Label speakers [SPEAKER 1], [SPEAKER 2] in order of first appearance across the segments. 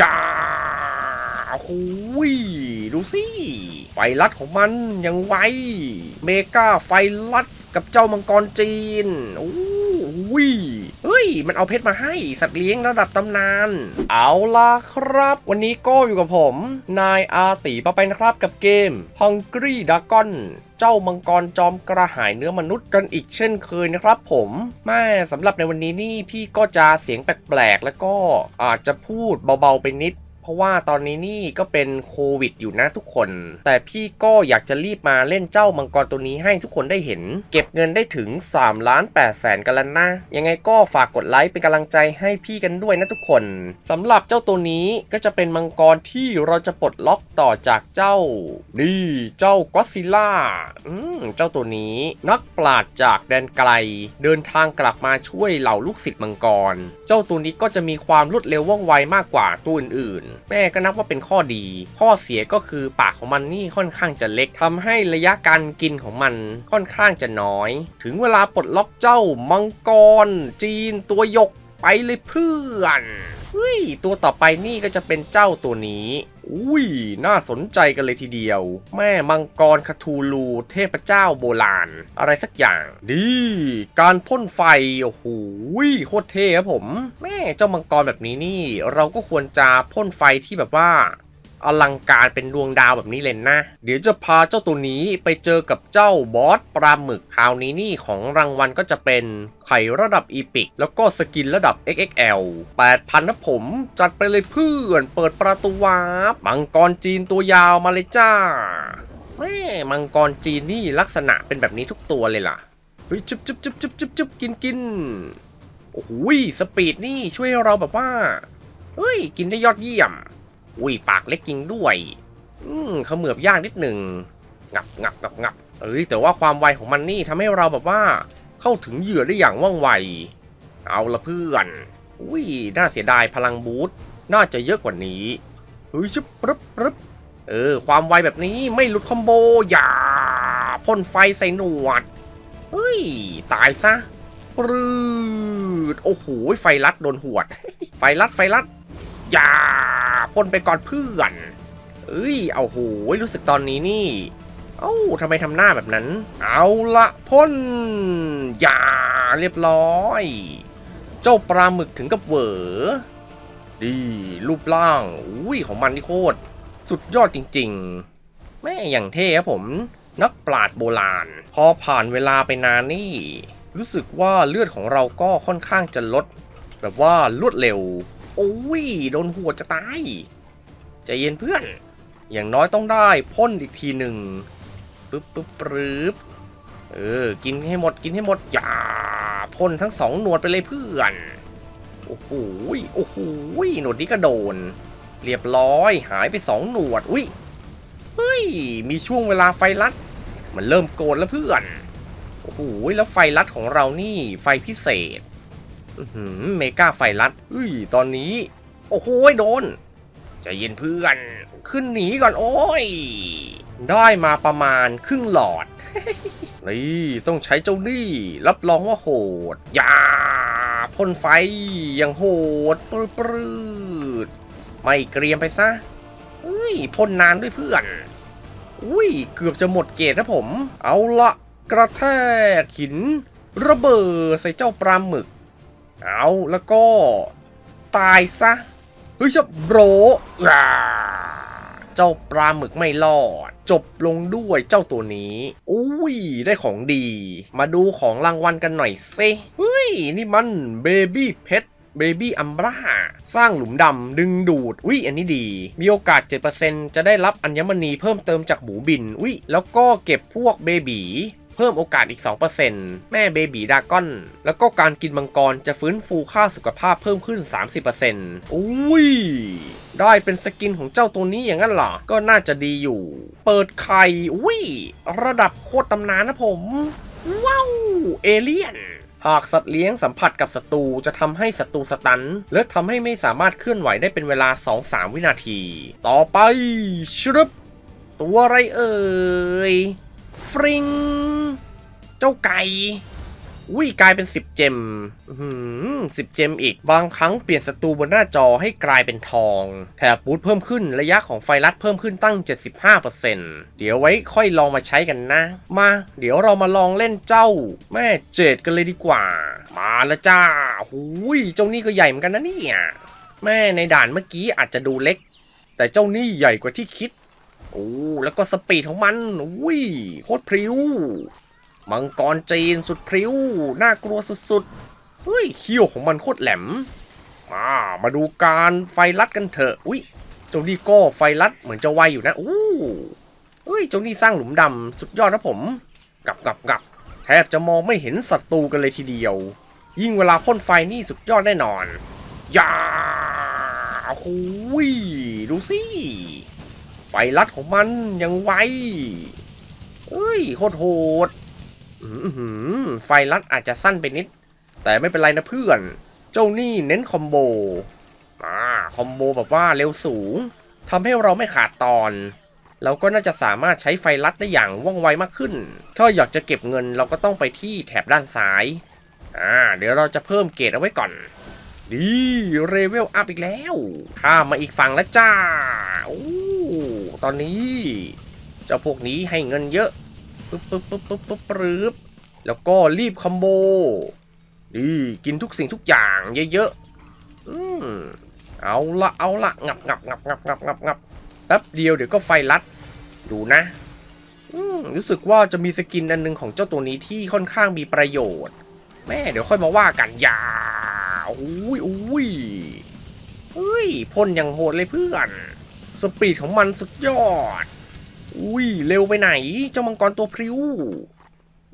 [SPEAKER 1] ยาหุยดูสิ ไฟลัดของมันยังไว เมกาไฟลัดกับเจ้ามังกรจีน โอ้ย เฮ้ย มันเอาเพชรมาให้สัตว์เลี้ยงระดับตำนาน เอาล่ะครับ วันนี้ก็อยู่กับผม นายอาตีปะไปนะครับกับเกม Hungry Dragon เจ้ามังกรจอมกระหายเนื้อมนุษย์กันอีกเช่นเคยนะครับผมแม่สำหรับในวันนี้นี่พี่ก็จะเสียงแปลกๆ แล้วก็อาจจะพูดเบาๆไปนิด ราะว่าตอนนี้นี่ก็เป็นโควิดอยู่นะทุกคน แต่พี่ก็อยากจะรีบมาเล่นเจ้ามังกรตัวนี้ให้ทุกคนได้เห็น เก็บเงินได้ถึง3ล้าน8แสนกันแล้วนะยังไงก็ฝากกดไลค์เป็นกำลังใจให้พี่กันด้วยนะทุกคนสำหรับเจ้าตัวนี้ก็จะเป็นมังกรที่เราจะปลดล็อกต่อจากเจ้า นี่เจ้าก็ซิล่าอืมเจ้าตัวนี้นักปราชญ์จากแดนไกล เดินทางกลับมาช่วยเหล่าลูกศิษย์มังกร เจ้าตัวนี้ก็จะมีความรวดเร็วว่องไวมากกว่าตัวอื่นๆแม่ก็นับว่าเป็นข้อดี ข้อเสียก็คือปากของมันนี่ค่อนข้างจะเล็กทำให้ระยะการกินของมันค่อนข้างจะน้อย ถึงเวลาปลดล็อกเจ้ามังกร จีนตัวยกไปเลยเพื่อนเฮ้ยตัวต่อไปนี่ก็จะเป็นเจ้าตัวนี้ อุ้ย น่าสนใจกันเลยทีเดียว แม่มังกรคาทูลู เทพเจ้าโบราณ อะไรสักอย่าง ดีการพ่นไฟ โอ้โหโคตรเท่ครับผม แม่เจ้ามังกรแบบนี้นี่ เราก็ควรจะพ่นไฟที่แบบว่า อลังการเป็นดวงดาวแบบนี้เลยนะ เดี๋ยวจะพาเจ้าตัวนี้ไปเจอกับเจ้าบอสปลาหมึกคราวนี้นี่ของรางวัลก็จะเป็นไข่ระดับอีพิกแล้วก็สกินระดับ XXL 8,000นะผม จัดไปเลยเพื่อน เปิดประตูวาร์ปมังกรจีนตัวยาวมาเลยจ้าแม่มังกรจีนนี่ลักษณะเป็นแบบนี้ทุกตัวเลยล่ะเฮ้ยจุบจุบจุบจุบจุบจุบกินกินโอ้โหสปีดนี่ช่วยเราแบบว่าเฮ้ยกินได้ยอดเยี่ยม อุ้ยปากเล็กจริงด้วย อืมเขมือบยากนิดหนึ่งงับงับงับงับเอ้ยแต่ว่าความไวของมันนี่ทำให้เราแบบว่า เข้าถึงเหยื่อได้อย่างว่องไว เอาละเพื่อน อุ้ยน่าเสียดายพลังบูทน่าจะเยอะกว่านี้เฮ้ยชิบปรึบปรึบเออ ความไวแบบนี้ไม่หลุดคอมโบ อย่าพ่นไฟใส่หนวด เฮ้ย ตายซะปรืดโอ้โห ไฟลัดโดนหวด ไฟลัดไฟลัด อย่า พ่นไปก่อนเพื่อน เอ้ย เอาโหรู้สึกตอนนี้นี่ เอ้าทำไมทำหน้าแบบนั้น เอาละพ่นอย่าเรียบร้อย เจ้าปลาหมึกถึงกับเหวอดีรูปร่างอุ้ยของมันนี่โคตร สุดยอดจริงๆ แม่อย่างเท่ครับผม นักปราดโบราณ พอผ่านเวลาไปนานนี่ รู้สึกว่าเลือดของเราก็ค่อนข้างจะลด แบบว่ารวดเร็ว โอ้ยโดนหัวจะตายใจเย็นเพื่อน อย่างน้อยต้องได้พ่นอีกทีหนึ่งปึ๊บปึ๊บปึ๊บเออ กินให้หมดกินให้หมดอย่าพ่นทั้งสองหนวดไปเลยเพื่อน โอ้โหโอ้โหหนวดนี้ก็โดน เรียบร้อยหายไปสองหนวดอุ้ยเฮ้ยมีช่วงเวลาไฟลัด มันเริ่มโกนแล้วเพื่อน โอ้โหแล้วไฟลัดของเรานี่ไฟพิเศษ เมกาไฟลัดเฮ้ย ตอนนี้ โอ้โหยโดนใจเย็นเพื่อน ขึ้นหนีก่อนโอ้ย ได้มาประมาณครึ่งหลอด นี่ต้องใช้เจ้านี่ รับรองว่าโหดอย่าพ่นไฟอย่างโหดปรืดปรืดไม่เกรียมไปซะเฮ้ยพ่นนานด้วยเพื่อน อุ้ย เกือบจะหมดเกตนะผม เอาละกระแทกหิน ระเบิดใส่เจ้าปลาหมึก เอาแล้วก็ตายซะ เฮ้ยชับโบรเจ้าปลาหมึกไม่รอด จบลงด้วยเจ้าตัวนี้ อุ้ย ได้ของดี มาดูของรางวัลกันหน่อยซิเฮ้ย นี่มันเบบี้เพชรเบบี้อัมบราสร้างหลุมดำดึงดูดอุ้ยอันนี้ดี มีโอกาส 7%จะได้รับอัญมณีเพิ่มเติมจากหมูบินอุ้ยแล้วก็เก็บพวกเบบี เพิ่มโอกาสอีก 2%แม่เบบีดากอน แล้วก็การกินมังกรจะฟื้นฟูค่าสุขภาพเพิ่มขึ้น 30%อุ้ย ได้เป็นสกินของเจ้าตัวนี้อย่างนั้นเหรอ ก็น่าจะดีอยู่ เปิดไข่อุ้ย ระดับโคตรตำนานนะผม ว้าว เอเลี่ยนหากสัตว์เลี้ยงสัมผัสกับศัตรูจะทำให้ศัตรูสตัน และทำให้ไม่สามารถเคลื่อนไหวได้เป็นเวลา 2-3 วินาที ต่อไปชรึบตัวอะไรเอ่ย ฟริง เจ้าไก่อุ้ยกลายเป็น 10 เจมสิบเจมอีก บางครั้งเปลี่ยนศัตรูบนหน้าจอให้กลายเป็นทอง แถบบูทเพิ่มขึ้นระยะของไฟลัดเพิ่มขึ้นตั้ง 75%เดี๋ยวไว้ค่อยลองมาใช้กันนะ มา เดี๋ยวเรามาลองเล่นเจ้า แม่เจดกันเลยดีกว่า มาแล้วจ้าหุยเจ้านี่ก็ใหญ่เหมือนกันนะเนี่ย แม่ในด่านเมื่อกี้อาจจะดูเล็ก แต่เจ้านี่ใหญ่กว่าที่คิด โอ้แล้วก็สปีดของมันอุ้ยโคตรพริ้วมังกรจีนสุดพริ้วน่ากลัวสุดๆเฮ้ยเขี้ยวของมันโคตรแหลมมามาดูการไฟลัดกันเถอะอุ้ยเจ้านี่ก็ไฟลัดเหมือนจะไวอยู่นะอู้เฮ้ยเจ้านี่สร้างหลุมดำสุดยอดนะผมกับกับกับแทบจะมองไม่เห็นศัตรูกันเลยทีเดียว ยิ่งเวลาพ่นไฟนี่สุดยอดแน่นอนยาหุยดูสิ ไฟลัดของมันยังไวเอ้ยโคตรโหดไฟลัดอาจจะสั้นไปนิด แต่ไม่เป็นไรนะเพื่อน เจ้านี่เน้นคอมโบอ่าคอมโบแบบว่าเร็วสูงทำให้เราไม่ขาดตอน เราก็น่าจะสามารถใช้ไฟลัดได้อย่างว่องไวมากขึ้น ถ้าอยากจะเก็บเงินเราก็ต้องไปที่แถบด้านซ้าย อ่า เดี๋ยวเราจะเพิ่มเกรดเอาไว้ก่อน ดีเรเวลอัพอีกแล้ว ข้ามมาอีกฝั่งแล้วจ้าโอ้ตอนนี้ เจ้าพวกนี้ให้เงินเยอะปึ๊บปึ๊บปึ๊บปึ๊บปึ๊บปึ๊บแล้วก็รีบคอมโบดีกินทุกสิ่งทุกอย่างเยอะๆอืมเอาละเอาละงับงับงับงับงับงับงับแป๊บเดียวเดี๋ยวก็ไฟลัด ดูนะรู้สึกว่าจะมีสกินอันหนึงของเจ้าตัวนี้ที่ค่อนข้างมีประโยชน์ แม่เดี๋ยวค่อยมาว่ากันยา อุ้ยอุ้ยเฮ้ยพ่นอย่างโหดเลยเพื่อน สปีดของมันสุดยอด อุ้ยเร็วไปไหน เจ้ามังกรตัวพริ้ว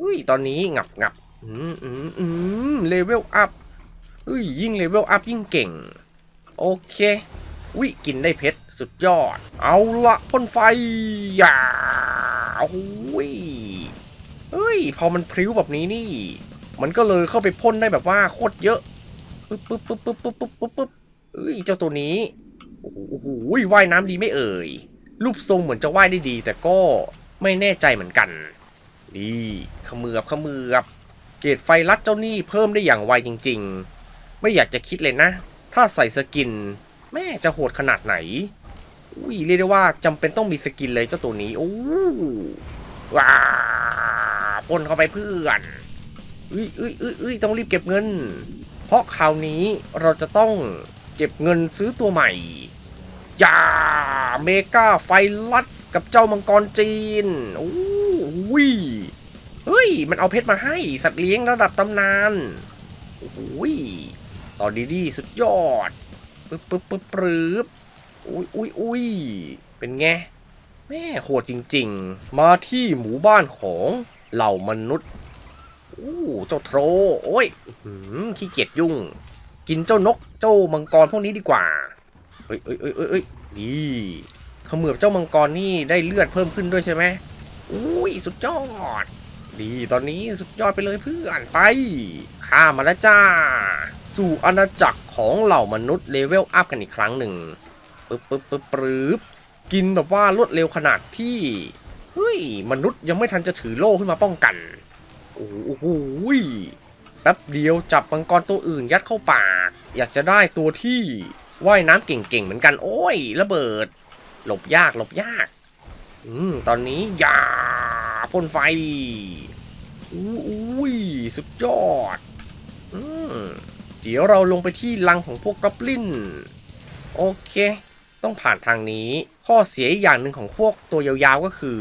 [SPEAKER 1] อุ้ยตอนนี้งับงับอืมอืมอืมเลเวลอัพอุ้ยยิ่งเลเวลอัพยิ่งเก่ง โอเคอุ้ยกินได้เพชรสุดยอด เอาละพ่นไฟอย่าอุ้ยเฮ้ยพอมันพริ้วแบบนี้นี่ มันก็เลยเข้าไปพ่นได้แบบว่าโคตรเยอะ ปึ๊บปึ๊บปึ๊บปึ๊บปึ๊บปึ๊บปึ๊บปึ๊บเอ้ยเจ้าตัวนี้โอ้โหว่ายน้ำดีไม่เอ่ยรูปทรงเหมือนจะว่ายได้ดี แต่ก็ไม่แน่ใจเหมือนกันดีเขมือบขมือบเกรดไฟลัดเจ้านี่เพิ่มได้อย่างไวจริง ๆ ไม่อยากจะคิดเลยนะ ถ้าใส่สกิน แม่จะโหดขนาดไหนอุ้ยเรียกได้ว่าจำเป็นต้องมีสกินเลยเจ้าตัวนี้โอ้ว้าปนเข้าไปเพื่อนอุ้ยอุ้ยอุ้ยอุ้ยต้องรีบเก็บเงิน เพราะคราวนี้เราจะต้องเก็บเงินซื้อตัวใหม่ยาเมกาไฟลัดกับเจ้ามังกรจีนโอ้ยเฮ้ย มันเอาเพชรมาให้สัตว์เลี้ยงระดับตำนานโอ้ยตอนดีดีสุดยอดปึ๊บปึ๊บปึ๊บปึ๊บอุ้ยอุ้ยอุ้ยเป็นไง แม่โหดจริง ๆ มาที่หมู่บ้านของเหล่ามนุษย์ อู้เจ้าโทรโอ้ยขี้เกียจยุ่ง กินเจ้านกเจ้ามังกรพวกนี้ดีกว่าเอ้ยเอ้ยเอ้ยเอ้ยเอ้ยดีเขมือบเจ้ามังกรนี่ได้เลือดเพิ่มขึ้นด้วยใช่ไหมอุ้ยสุดยอด ดีตอนนี้สุดยอดไปเลยเพื่อนไปข้ามมาแล้วจ้า สู่อาณาจักรของเหล่ามนุษย์เลเวลอัพกันอีกครั้งหนึ่งปึ๊บปึ๊บปึ๊บปึ๊บกินแบบว่ารวดเร็วขนาดที่เฮ้ยมนุษย์ยังไม่ทันจะถือโล่ขึ้นมาป้องกัน โอ้โหแป๊บเดียวจับมังกรตัวอื่นยัดเข้าปาก อยากจะได้ตัวที่ว่ายน้ำเก่งๆเหมือนกัน โอ้ย ระเบิด หลบยากหลบยาก อืม ตอนนี้อย่าพ่นไฟอู้อุ้ยสุดยอด อืม เดี๋ยวเราลงไปที่รังของพวกกอบลิน โอเค ต้องผ่านทางนี้ ข้อเสียอย่างหนึ่งของพวกตัวยาวๆก็คือ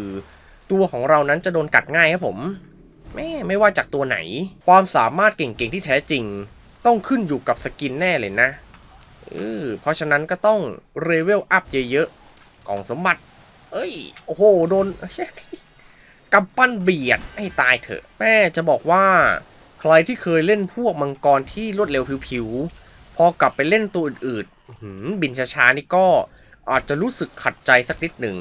[SPEAKER 1] ตัวของเรานั้นจะโดนกัดง่ายครับผม แม่ไม่ว่าจากตัวไหน ความสามารถเก่งๆที่แท้จริง ต้องขึ้นอยู่กับสกินแน่เลยนะเออเพราะฉะนั้นก็ต้องเรเวลอัพเยอะๆกล่องสมบัติ เอ้ย โอ้โห โดนกำปั้นเบียดให้ตายเถอะ แม่จะบอกว่า ใครที่เคยเล่นพวกมังกรที่รวดเร็วผิวๆ พอกลับไปเล่นตัวอื่นๆหือบินช้าๆนี่ก็อาจจะรู้สึกขัดใจสักนิดหนึ่ง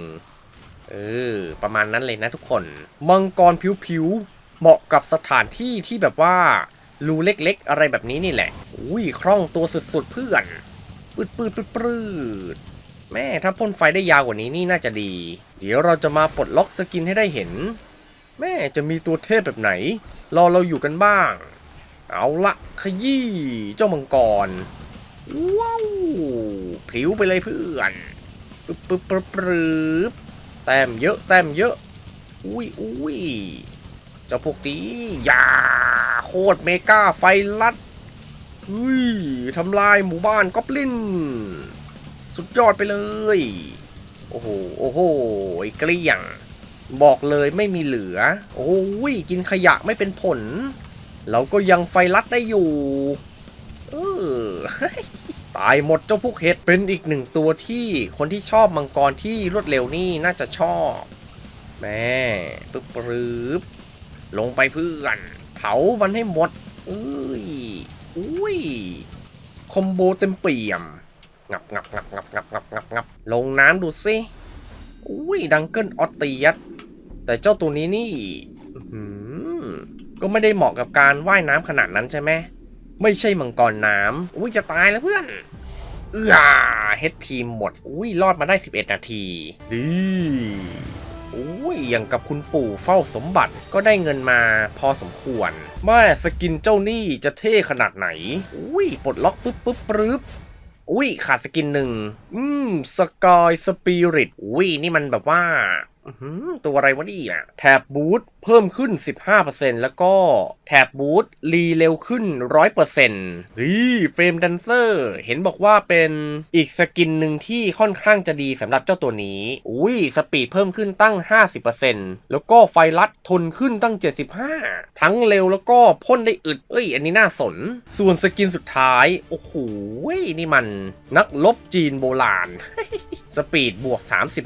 [SPEAKER 1] เออ ประมาณนั้นเลยนะทุกคน มังกรผิวๆ เหมาะกับสถานที่ที่แบบว่ารูเล็กๆ อะไรแบบนี้นี่แหละ อุ้ยคล่องตัวสุดๆเพื่อนปืดปืดปืดปืดแม่ถ้าพ่นไฟได้ยาวกว่านี้นี่น่าจะดี เดี๋ยวเราจะมาปลดล็อกสกินให้ได้เห็น แม่จะมีตัวเทพแบบไหน รอเราอยู่กันบ้าง เอาละขยี้เจ้ามังกร ว้าวพลิ้วไปเลยเพื่อนปึ๊บปึ๊บปึ๊บปึ๊บแต้มเยอะแต้มเยอะ อุ้ยอุ้ย จ้าพวกนี้อย่าโคตรเมกาไฟลัดเฮ้ยทำลายหมู่บ้านกอบลิน สุดยอดไปเลย โอ้โห โอ้โหไอ้เกลี้ยง บอกเลยไม่มีเหลือ โอ้ย กินขยะไม่เป็นผล เราก็ยังไฟลัดได้อยู่ เออตายหมดเจ้าพวกเห็ดเป็นอีกหนึ่งตัวที่คนที่ชอบมังกรที่รวดเร็วนี่น่าจะชอบ แม่ปึ๊บปรึบ ลงไปเพื่อน เผามันให้หมดอุ้ยอุ้ย คอมโบเต็มเปี่ยม งับงับงับงับงับงับงับงับลงน้ำดูสิอุ้ย ดังเกิลออตตียสแต่เจ้าตัวนี้นี่หือก็ไม่ได้เหมาะกับการว่ายน้ำขนาดนั้นใช่ไหม ไม่ใช่มังกรน้ำอุ้ย จะตายแล้วเพื่อนเอื้อเฮดพีหมด อุ้ย รอดมาได้ 11 นาทีดี อุ้ยอย่างกับคุณปู่เฝ้าสมบัติก็ได้เงินมาพอสมควรแม่สกินเจ้านี่จะเท่ขนาดไหน อุ้ยปลดล็อกปึ๊บปึ๊บปึ๊บอุ้ยขาดสกินหนึ่ง อืมสกายสปิริต อุ้ยนี่มันแบบว่าตัวอะไรวะนี่อะแถบบูท เพิ่มขึ้น 15%แล้วก็แถบบูทรีเร็วขึ้น 100%รีเฟรมดันเซอร์เห็นบอกว่าเป็นอีกสกินหนึ่งที่ค่อนข้างจะดีสำหรับเจ้าตัวนี้ อุ้ยสปีดเพิ่มขึ้นตั้ง 50%แล้วก็ไฟลัดทนขึ้นตั้ง 75 ทั้งเร็วแล้วก็พ่นได้อึด เอ้ย อันนี้น่าสน ส่วนสกินสุดท้าย โอ้โห นี่มันนักลบจีนโบราณสปีดบวก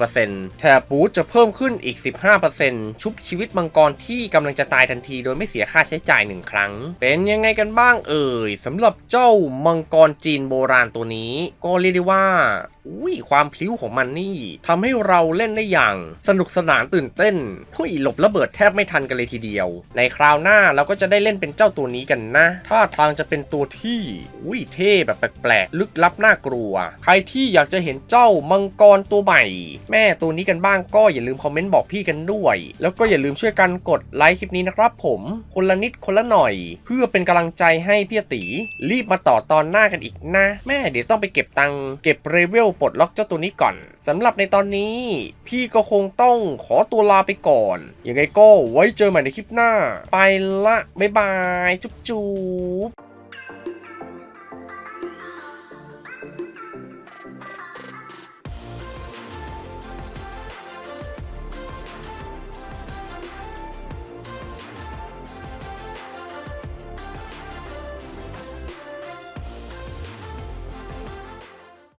[SPEAKER 1] 30%แถบบูทจะเพิ่มขึ้นอีก 15%ชุบชีวิตมังกรที่กำลังจะตายทันทีโดยไม่เสียค่าใช้จ่ายหนึ่งครั้ง เป็นยังไงกันบ้างเอ่ยสำหรับเจ้ามังกรจีนโบราณตัวนี้ ก็เรียกได้ว่าอุ้ยความพลิ้วของมันนี่ทำให้เราเล่นได้อย่าง สนุกสนานตื่นเต้นหุ้ยหลบระเบิดแทบไม่ทันกันเลยทีเดียว ในคราวหน้าเราก็จะได้เล่นเป็นเจ้าตัวนี้กันนะท่าทางจะเป็นตัวที่อุ้ยเท่แบบแปลกๆลึกลับน่ากลัว ใครที่อยากจะเห็นเจ้ามังกรตัวใหม่ แม่ตัวนี้กันบ้างก็อย่าลืมคอมเมนต์บอกพี่กันด้วย แล้วก็อย่าลืมช่วยกันกดไลค์คลิปนี้นะครับผมคนละนิดคนละหน่อย เพื่อเป็นกำลังใจให้พี่ตี รีบมาต่อตอนหน้ากันอีกนะ แม่เดี๋ยวต้องไปเก็บตังค์เก็บเรเวลปลดล็อกเจ้าตัวนี้ก่อนสำหรับในตอนนี้ พี่ก็คงต้องขอตัวลาไปก่อนยังไงก็ไว้เจอใหม่ในคลิปหน้า ไปละบ๊ายบาย จุ๊บ